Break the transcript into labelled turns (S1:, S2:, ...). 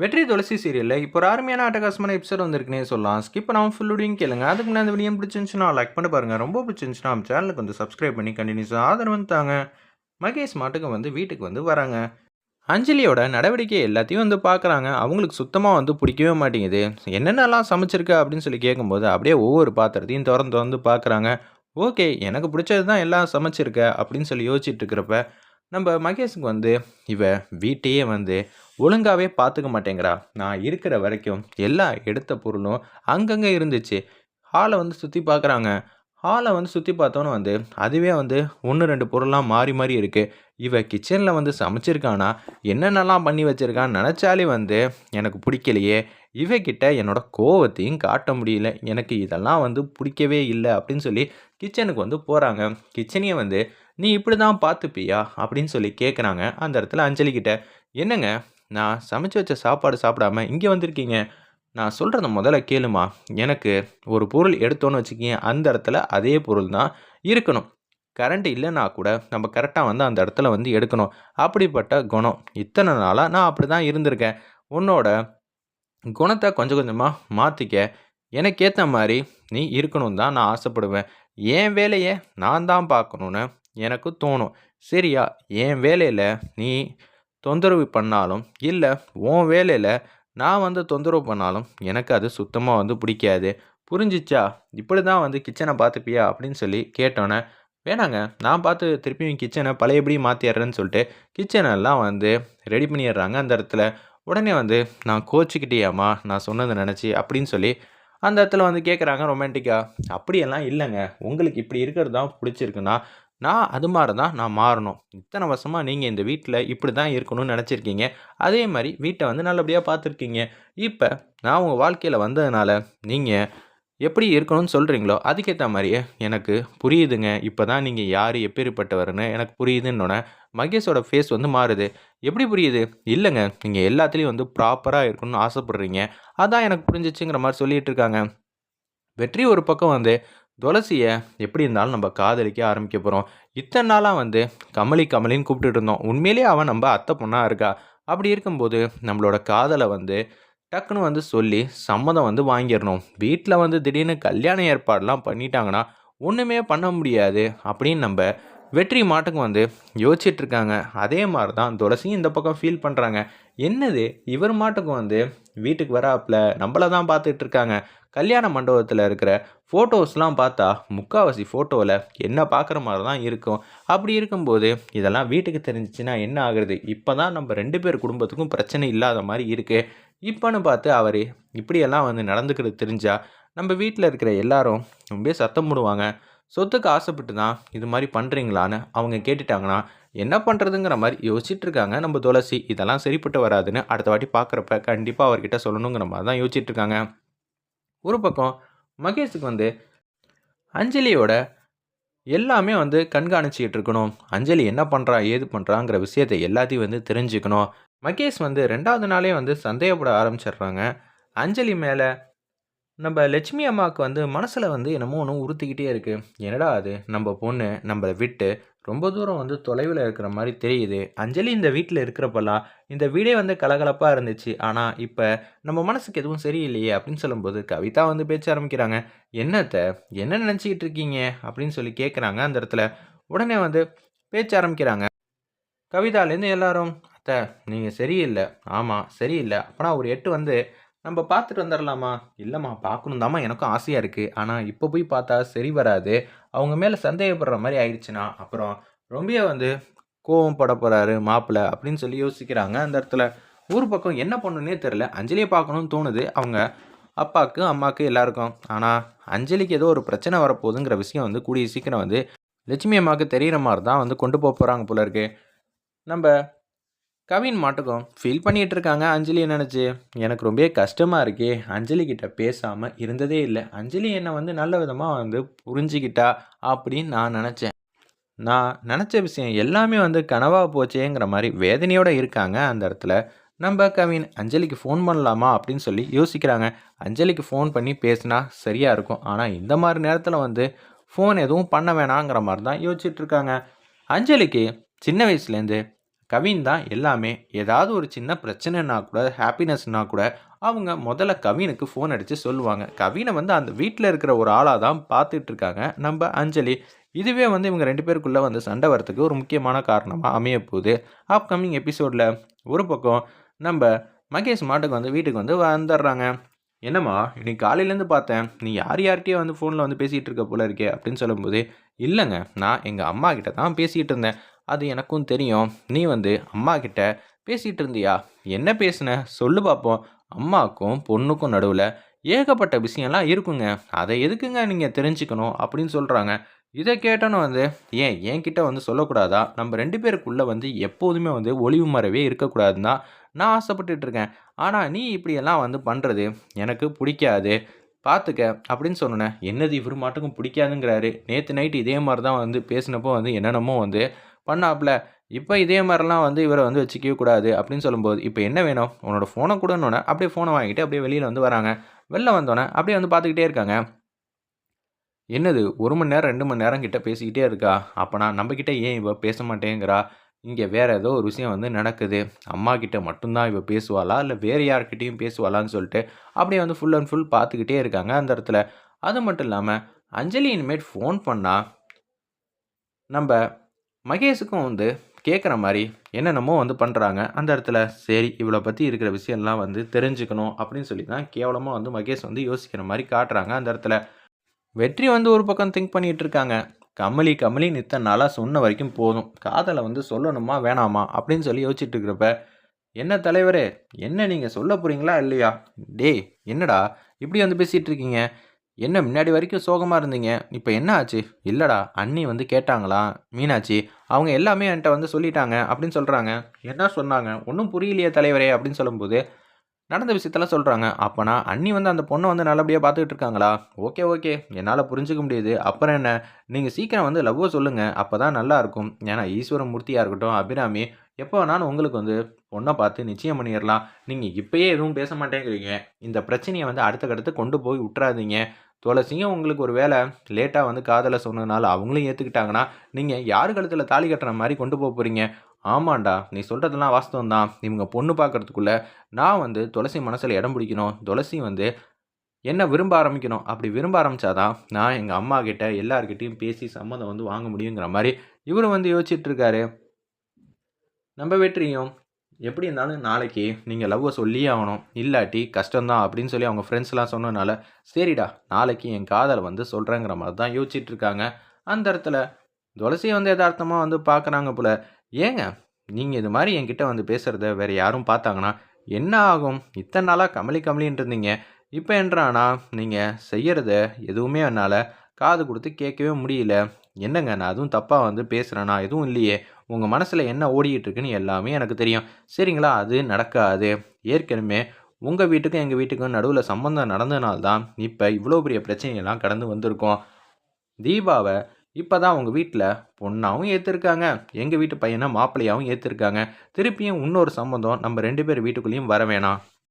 S1: வெற்றி துளசி சீரியலில் இப்போ ஒரு அருமையான ஆட்டகாசமான எபிசோட் வந்திருக்குனே சொல்லலாம். ஸ்கிப் பண்ணாமல் ஃபுல்லுடையும் கேளுங்க. அதுக்கு முன்னாடி அந்த வீடியோ பிடிச்சிருந்துச்சுன்னா லைக் பண்ணி பாருங்கள் ரொம்ப பிடிச்சிருந்துச்சுன்னா நம்ம சேனலுக்கு வந்து சப்ஸ்கிரைப் பண்ணி கண்டினியூஸாக ஆதரவு தாங்க. மகேஷ் மாட்டுக்கு வந்து வீட்டுக்கு வந்து வராங்க. அஞ்சலியோட நடவடிக்கை எல்லாத்தையும் வந்து பார்க்குறாங்க அவங்களுக்கு சுத்தமாக வந்து பிடிக்கவே மாட்டேங்குது. என்னென்னலாம் சமைச்சிருக்க அப்படின்னு சொல்லி கேட்கும்போது அப்படியே ஒவ்வொரு பாத்திரத்தையும் திறந்து திறந்து பார்க்குறாங்க ஓகே எனக்கு பிடிச்சது தான் எல்லாம் சமைச்சிருக்க அப்படின்னு சொல்லி யோசிச்சுட்டு இருக்கிறப்ப நம்ம மகேஷுக்கு வந்து இவ வீட்டையே வந்து ஒழுங்காகவே பார்த்துக்க மாட்டேங்கிறா. நான் இருக்கிற வரைக்கும் எல்லா எடுத்த பொருளும் அங்கங்கே இருந்துச்சு. ஹாலை வந்து சுற்றி பார்க்குறாங்க ஹாலை வந்து சுற்றி பார்த்தோன்னே வந்து அதுவே வந்து ஒன்று ரெண்டு பொருள்லாம் மாறி மாறி இருக்குது இவ கிச்சனில் வந்து சமைச்சிருக்கானா? என்னென்னலாம் பண்ணி வச்சிருக்கான்னு நினச்சாலே வந்து எனக்கு பிடிக்கலையே. இவகிட்ட என்னோட கோவத்தையும் காட்ட முடியல. எனக்கு இதெல்லாம் வந்து பிடிக்கவே இல்லை அப்படின்னு சொல்லி கிச்சனுக்கு வந்து போகிறாங்க கிச்சனையே வந்து நீ இப்படி தான் பார்த்துப்பியா? அப்படின்னு சொல்லி கேட்குறாங்க அந்த இடத்துல அஞ்சலி கிட்ட என்னங்க? நான் சமைச்சு வச்ச சாப்பாடு சாப்பிடாம இங்கே வந்திருக்கீங்க. நான் சொல்கிறத முதல்ல கேளுமா? எனக்கு ஒரு பொருள் எடுத்தோன்னு வச்சுக்கிங்க அந்த இடத்துல அதே பொருள் தான் இருக்கணும். கரண்ட் இல்லைன்னா கூட நம்ம கரெக்டாக வந்து அந்த இடத்துல வந்து எடுக்கணும். அப்படிப்பட்ட குணம். இத்தனை நாளாக நான் அப்படி தான் இருந்திருக்கேன். உன்னோட குணத்தை கொஞ்சம் கொஞ்சமாக மாற்றிக்க எனக்கேற்ற மாதிரி நீ இருக்கணும் தான் நான் ஆசைப்படுவேன். என் வேலையை நான் தான் பார்க்கணுன்னு எனக்கு தோணும். சரியா என் வேலையில் நீ தொந்தரவு பண்ணாலும் இல்லை உன் வேலையில் நான் வந்து தொந்தரவு பண்ணாலும் எனக்கு அது சுத்தமாக வந்து பிடிக்காது. புரிஞ்சிச்சா? இப்படி தான் வந்து கிச்சனை பார்த்துப்பியா? அப்படின்னு சொல்லி கேட்டோன்னே வேணாங்க நான் பார்த்து திருப்பியும் கிச்சனை பழையபடி மாற்றிடுறேன்னு சொல்லிட்டு கிச்சனெல்லாம் வந்து ரெடி பண்ணிடுறாங்க அந்த இடத்துல. உடனே வந்து நான் கோச்சிக்கிட்டேயாம்மா நான் சொன்னதை நினச்சி அப்படின்னு சொல்லி அந்த இடத்துல வந்து கேட்குறாங்க ரொமான்டிக்காக அப்படியெல்லாம் இல்லைங்க. உங்களுக்கு இப்படி இருக்கிறது தான் பிடிச்சிருக்குன்னா நான் அது மாதிரி தான் நான் மாறணும். இத்தனை வருஷமாக நீங்கள் இந்த வீட்டில் இப்படி தான் இருக்கணும்னு நினச்சிருக்கீங்க. அதே மாதிரி வீட்டை வந்து நல்லபடியாக பார்த்துருக்கீங்க. இப்போ நான் உங்கள் வாழ்க்கையில் வந்ததுனால நீங்கள் எப்படி இருக்கணும்னு சொல்கிறீங்களோ அதுக்கேற்ற மாதிரியே எனக்கு புரியுதுங்க. இப்போ தான் நீங்கள் யார் எப்பேற்பட்டவர்னு எனக்கு புரியுதுன்னொன்னே மகேஷோட ஃபேஸ் வந்து மாறுது. எப்படி புரியுது? இல்லைங்க. நீங்கள் எல்லாத்துலேயும் வந்து ப்ராப்பராக இருக்கணும்னு ஆசைப்பட்றீங்க. அதான் எனக்கு புரிஞ்சிச்சுங்கிற மாதிரி சொல்லிகிட்டு இருக்காங்க. வெற்றி ஒரு பக்கம் வந்து துளசியை எப்படி இருந்தாலும் நம்ம காதலிக்க ஆரம்பிக்க போகிறோம் இத்தனை நாளாக வந்து கமலி கமலின்னு கூப்பிட்டுட்டு இருந்தோம். உண்மையிலேயே அவன் நம்ம அத்தை பொண்ணாக இருக்கா? அப்படி இருக்கும்போது நம்மளோட காதலை வந்து டக்குன்னு வந்து சொல்லி சம்மதம் வந்து வாங்கிடணும். வீட்டில் வந்து திடீர்னு கல்யாண ஏற்பாடெலாம் பண்ணிட்டாங்கன்னா ஒன்றுமே பண்ண முடியாது அப்படின்னு நம்ம வெற்றி மாட்டுக்கு வந்து யோசிச்சுட்ருக்காங்க அதே மாதிரி தான் துளசியும் இந்த பக்கம் ஃபீல் பண்ணுறாங்க என்னது? இவர் மாட்டுக்கும் வந்து வீட்டுக்கு வராப்புல நம்மள தான் பார்த்துட்டு இருக்காங்க கல்யாண மண்டபத்தில் இருக்கிற ஃபோட்டோஸ்லாம் பார்த்தா முக்காவாசி ஃபோட்டோவில் என்ன பார்க்குற மாதிரி தான் இருக்கும். அப்படி இருக்கும்போது இதெல்லாம் வீட்டுக்கு தெரிஞ்சிச்சுன்னா என்ன ஆகுறது? இப்போ தான் நம்ம ரெண்டு பேர் குடும்பத்துக்கும் பிரச்சனை இல்லாத மாதிரி இருக்குது இப்போன்னு பார்த்து அவர் இப்படியெல்லாம் வந்து நடந்துக்கிறது தெரிஞ்சால் நம்ம வீட்டில் இருக்கிற எல்லாரும் ரொம்ப சத்தம் போடுவாங்க. சொத்துக்கு ஆசைப்பட்டு தான் இது மாதிரி பண்ணுறீங்களான்னு அவங்க கேட்டுட்டாங்கன்னா என்ன பண்ணுறதுங்கிற மாதிரி யோசிச்சுட்டு இருக்காங்க நம்ம துளசி இதெல்லாம் சரிப்பட்டு வராதுன்னு அடுத்த வாட்டி பார்க்குறப்ப கண்டிப்பாக அவர்கிட்ட சொல்லணுங்கிற மாதிரி தான் யோசிச்சுட்டு இருக்காங்க ஒரு பக்கம் மகேஷுக்கு வந்து அஞ்சலியோட எல்லாமே வந்து கண்காணிச்சிக்கிட்டு இருக்கணும் அஞ்சலி என்ன பண்ணுறா ஏது பண்ணுறாங்கிற விஷயத்தை எல்லாத்தையும் வந்து தெரிஞ்சுக்கணும். மகேஷ் வந்து ரெண்டாவது நாளே வந்து சந்தேகப்பட ஆரம்பிச்சிடுறாங்க. அஞ்சலி மேலே நம்ம லட்சுமி அம்மாவுக்கு வந்து மனசில் வந்து என்னமோ ஒன்று உறுத்திக்கிட்டே இருக்குது என்னடா அது? நம்ம பொண்ணு நம்மளை விட்டு ரொம்ப தூரம் வந்து தொலைவில் இருக்கிற மாதிரி தெரியுது. அஞ்சலி இந்த வீட்டில் இருக்கிறப்பெல்லாம் இந்த வீடே வந்து கலகலப்பாக இருந்துச்சு. ஆனால் இப்போ நம்ம மனசுக்கு எதுவும் சரியில்லையே அப்படின்னு சொல்லும்போது கவிதா வந்து பேச்ச ஆரம்பிக்கிறாங்க. என்னத்தை என்ன நினச்சிக்கிட்டு இருக்கீங்க? அப்படின்னு சொல்லி கேட்குறாங்க அந்த இடத்துல. உடனே வந்து பேச்ச ஆரம்பிக்கிறாங்க. கவிதாலேருந்து எல்லாரும் அத்தை நீங்கள் சரியில்லை. ஆமாம் சரியில்லை. அப்போனா ஒரு எட்டு வந்து நம்ம பார்த்துட்டு வந்துடலாமா இல்லைம்மா பார்க்கணும் தாம்மா எனக்கும் ஆசையாக இருக்குது ஆனால் இப்போ போய் பார்த்தா சரி வராது. அவங்க மேலே சந்தேகப்படுற மாதிரி ஆயிடுச்சுன்னா அப்புறம் ரொம்ப வந்து கோவம் பட போகிறாரு மாப்பிள்ளை அப்படின்னு சொல்லி யோசிக்கிறாங்க. அந்த இடத்துல ஊர் பக்கம் என்ன பண்ணுன்னே தெரில அஞ்சலியை பார்க்கணும்னு தோணுது. அவங்க அப்பாவுக்கு அம்மாவுக்கு எல்லாருக்கும். ஆனால் அஞ்சலிக்கு ஏதோ ஒரு பிரச்சனை வரப்போகுதுங்கிற விஷயம் வந்து கூடிய சீக்கிரம் வந்து லட்சுமி அம்மாவுக்கு தெரிகிற மாதிரி தான் வந்து கொண்டு போக போகிறாங்க போல இருக்கு. நம்ம கவின் மாட்டுக்கும் ஃபீல் பண்ணிகிட்டு இருக்காங்க அஞ்சலியை நினச்சி எனக்கு ரொம்ப கஷ்டமாக இருக்கே. அஞ்சலி கிட்ட பேசாமல் இருந்ததே இல்லை. அஞ்சலி என்னை வந்து நல்ல விதமாக வந்து புரிஞ்சுக்கிட்டா அப்படின்னு நான் நினச்சேன். நான் நினச்ச விஷயம் எல்லாமே வந்து கனவாக போச்சேங்கிற மாதிரி வேதனையோடு இருக்காங்க அந்த இடத்துல. நம்ம கவின் அஞ்சலிக்கு ஃபோன் பண்ணலாமா அப்படின்னு சொல்லி யோசிக்கிறாங்க. அஞ்சலிக்கு ஃபோன் பண்ணி பேசினா சரியாக இருக்கும். ஆனால் இந்த மாதிரி நேரத்தில் வந்து ஃபோன் எதுவும் பண்ண வேணாங்கிற மாதிரி தான் யோசிச்சுட்ருக்காங்க. அஞ்சலிக்கு சின்ன வயசுலேருந்து கவின் தான் எல்லாமே. ஏதாவது ஒரு சின்ன பிரச்சனைனா கூட ஹாப்பினஸ்னா கூட அவங்க முதல்ல கவினுக்கு ஃபோன் அடித்து சொல்லுவாங்க. கவினை வந்து அந்த வீட்டில் இருக்கிற ஒரு ஆளாக தான் பார்த்துட்டு இருக்காங்க. நம்ம அஞ்சலி இதுவே வந்து இவங்க ரெண்டு பேருக்குள்ளே வந்து சண்டை வரத்துக்கு ஒரு முக்கியமான காரணமாக அமைய போகுது அப்கமிங் எபிசோடில் ஒரு பக்கம் நம்ம மகேஷ் மாட்டுக்கு வந்து வீட்டுக்கு வந்து வந்துடுறாங்க. என்னம்மா இன்னைக்கு காலையிலேருந்து பார்த்தேன் நீ யார் யார்கிட்டயே வந்து ஃபோனில் வந்து பேசிகிட்டு இருக்க போல இருக்கே அப்படின்னு சொல்லும்போது இல்லைங்க நான் எங்கள் அம்மா கிட்ட தான் பேசிகிட்டு இருந்தேன். அது எனக்கும் தெரியும். நீ வந்து அம்மா கிட்ட பேசிகிட்டு இருந்தியா? என்ன பேசுன? சொல்லு பார்ப்போம் அம்மாவுக்கும் பொண்ணுக்கும் நடுவில் ஏகப்பட்ட விஷயம்லாம் இருக்குங்க. அதை எதுக்குங்க நீங்கள் தெரிஞ்சுக்கணும் அப்படின்னு சொல்கிறாங்க இதை கேட்டோன்னு வந்து ஏன் என்கிட்ட வந்து சொல்லக்கூடாதா? நம்ம ரெண்டு பேருக்குள்ளே வந்து எப்போதுமே வந்து ஒளிவு மறைவே இருக்கக்கூடாதுன்னு தான் நான் ஆசைப்பட்டுட்டு இருக்கேன். ஆனால் நீ இப்படியெல்லாம் வந்து பண்ணுறது எனக்கு பிடிக்காது. பார்த்துக்க அப்படின்னு சொன்னேன் என்னது இவர் மாட்டுக்கும் பிடிக்காதுங்கிறாரு. நேற்று நைட்டு இதே மாதிரி தான் வந்து பேசினப்போ வந்து என்னென்னமோ வந்து பண்ணாப்புல. இப்போ இதே மாதிரிலாம் வந்து இவரை வந்து வச்சுக்கவே கூடாது அப்படின்னு சொல்லும்போது இப்போ என்ன வேணும்? உன்னோட ஃபோனை கூடனோடனே அப்படியே ஃபோனை வாங்கிட்டு அப்படியே வெளியில் வந்து வராங்க. வெளில வந்தோடனே அப்படியே வந்து பார்த்துக்கிட்டே இருக்காங்க. என்னது? ஒரு மணி நேரம் ரெண்டு மணி நேரம் கிட்ட பேசிக்கிட்டே இருக்கா? அப்போனா நம்மக்கிட்ட ஏன் இவ பேச மாட்டேங்கிறா? இங்கே வேறு ஏதோ ஒரு விஷயம் வந்து நடக்குது. அம்மா கிட்ட மட்டும்தான் இவள் பேசுவாளா? இல்லை வேறு யார்கிட்டையும் பேசுவாளான்னு சொல்லிட்டு அப்படியே வந்து ஃபுல் அண்ட் ஃபுல் பார்த்துக்கிட்டே இருக்காங்க அந்த இடத்துல. அது மட்டும் இல்லாமல் அஞ்சலி இனிமேட் ஃபோன் பண்ணால் நம்ம மகேஷுக்கும் வந்து கேட்குற மாதிரி என்னென்னமோ வந்து பண்ணுறாங்க அந்த இடத்துல சரி இவளை பற்றி இருக்கிற விஷயம்லாம் வந்து தெரிஞ்சுக்கணும் அப்படின்னு சொல்லி தான் கேவலமாக வந்து மகேஷ் வந்து யோசிக்கிற மாதிரி காட்டுறாங்க. அந்த இடத்துல வெற்றி வந்து ஒரு பக்கம் திங்க் பண்ணிகிட்டு இருக்காங்க. கமலி கமலி நித்த நாளாக சொன்ன வரைக்கும் போதும். காதலை வந்து சொல்லணுமா வேணாமா அப்படின்னு சொல்லி யோசிச்சுட்டு இருக்கிறப்ப என்ன தலைவரே என்ன நீங்கள் சொல்ல போகிறீங்களா இல்லையா? டேய் என்னடா இப்படி வந்து பேசிகிட்டு இருக்கீங்க? என்ன முன்னாடி வரைக்கும் சோகமாக இருந்தீங்க? இப்போ என்ன ஆச்சு? இல்லைடா அண்ணி வந்து கேட்டாங்களா? மீனாட்சி அவங்க எல்லாமே என்கிட்ட வந்து சொல்லிட்டாங்க அப்படின்னு சொல்கிறாங்க என்ன சொன்னாங்க? ஒன்றும் புரியலையே தலைவரே அப்படின்னு சொல்லும்போது நடந்த விஷயத்தெல்லாம் சொல்கிறாங்க அப்போனா அண்ணி வந்து அந்த பொண்ணை வந்து நல்லபடியாக பார்த்துக்கிட்டு இருக்காங்களா? Okay okay. என்னால் புரிஞ்சுக்க முடியுது. அப்புறம் என்ன? நீங்கள் சீக்கிரம் வந்து லவ்வை சொல்லுங்கள் அப்போ தான் நல்லாயிருக்கும் ஏன்னா ஈஸ்வரமூர்த்தியாக இருக்கட்டும் அபிராமி எப்போ வேணாலும் உங்களுக்கு வந்து பொண்ணை பார்த்து நிச்சயம் பண்ணிடலாம். நீங்கள் இப்போயே எதுவும் பேச மாட்டேங்கிறீங்க. இந்த பிரச்சனையை வந்து அடுத்த கடுத்து கொண்டு போய் விட்டுறாதீங்க. துளசியும் உங்களுக்கு ஒரு வேலை லேட்டாக வந்து காதலை சொன்னதுனால அவங்களும் ஏற்றுக்கிட்டாங்கன்னா நீங்கள் யார் கழுத்தில் தாலி கட்டுற மாதிரி கொண்டு போக போகிறீங்க ஆமாண்டா நீ சொல்கிறதெல்லாம் வாஸ்தவம் தான் இவங்க பொண்ணு பார்க்குறதுக்குள்ளே நான் வந்து துளசி மனசில் இடம் பிடிக்கணும். துளசி வந்து என்ன விரும்ப ஆரம்பிக்கணும்? அப்படி விரும்ப ஆரம்பித்தாதான் நான் எங்கள் அம்மா கிட்ட எல்லார்கிட்டையும் பேசி சம்மந்தம் வந்து வாங்க முடியுங்கிற மாதிரி இவரும் வந்து யோசிச்சுட்ருக்காரு நம்ம வெற்றியும் எப்படி இருந்தாலும் நாளைக்கு நீங்கள் லவ்வை சொல்லியே ஆகணும். இல்லாட்டி கஷ்டம்தான் அப்படின்னு சொல்லி அவங்க ஃப்ரெண்ட்ஸ்லாம் சொன்னதுனால சரிடா நாளைக்கு என் காதலை வந்து சொல்கிறேங்கிற மாதிரி தான் யோசிச்சுட்டு இருக்காங்க. அந்த இடத்துல துளசியை வந்து யதார்த்தமாக வந்து பார்க்குறாங்க போல். ஏங்க நீங்கள் இது மாதிரி என்கிட்ட வந்து பேசுகிறத வேறு யாரும் பார்த்தாங்கன்னா என்ன ஆகும்? இத்தனை நாளாக கமலி கமலின்னு இருந்தீங்க. இப்போ என்றானா நீங்கள் செய்கிறத எதுவுமே என்னால் காது கொடுத்து கேட்கவே முடியல. என்னங்க நான் அதுவும் தப்பாக வந்து பேசுகிறேன்னா எதுவும் இல்லையே. உங்கள் மனசில் என்ன ஓடிக்கிட்டுருக்குன்னு எல்லாமே எனக்கு தெரியும். சரிங்களா? அது நடக்காது. ஏற்கனவே உங்கள் வீட்டுக்கும் எங்கள் வீட்டுக்கும் நடுவில் சம்மந்தம் நடந்ததுனால்தான் இப்போ இவ்வளோ பெரிய பிரச்சனையெல்லாம் கடந்து வந்திருக்கோம். தீபாவை இப்போ தான் உங்கள் வீட்டில் பொண்ணாகவும் ஏற்றிருக்காங்க எங்கள் வீட்டு பையனை மாப்பிள்ளையாகவும் ஏற்றிருக்காங்க திருப்பியும் இன்னொரு சம்மந்தம் நம்ம ரெண்டு பேர் வீட்டுக்குள்ளேயும் வர வேணாம்.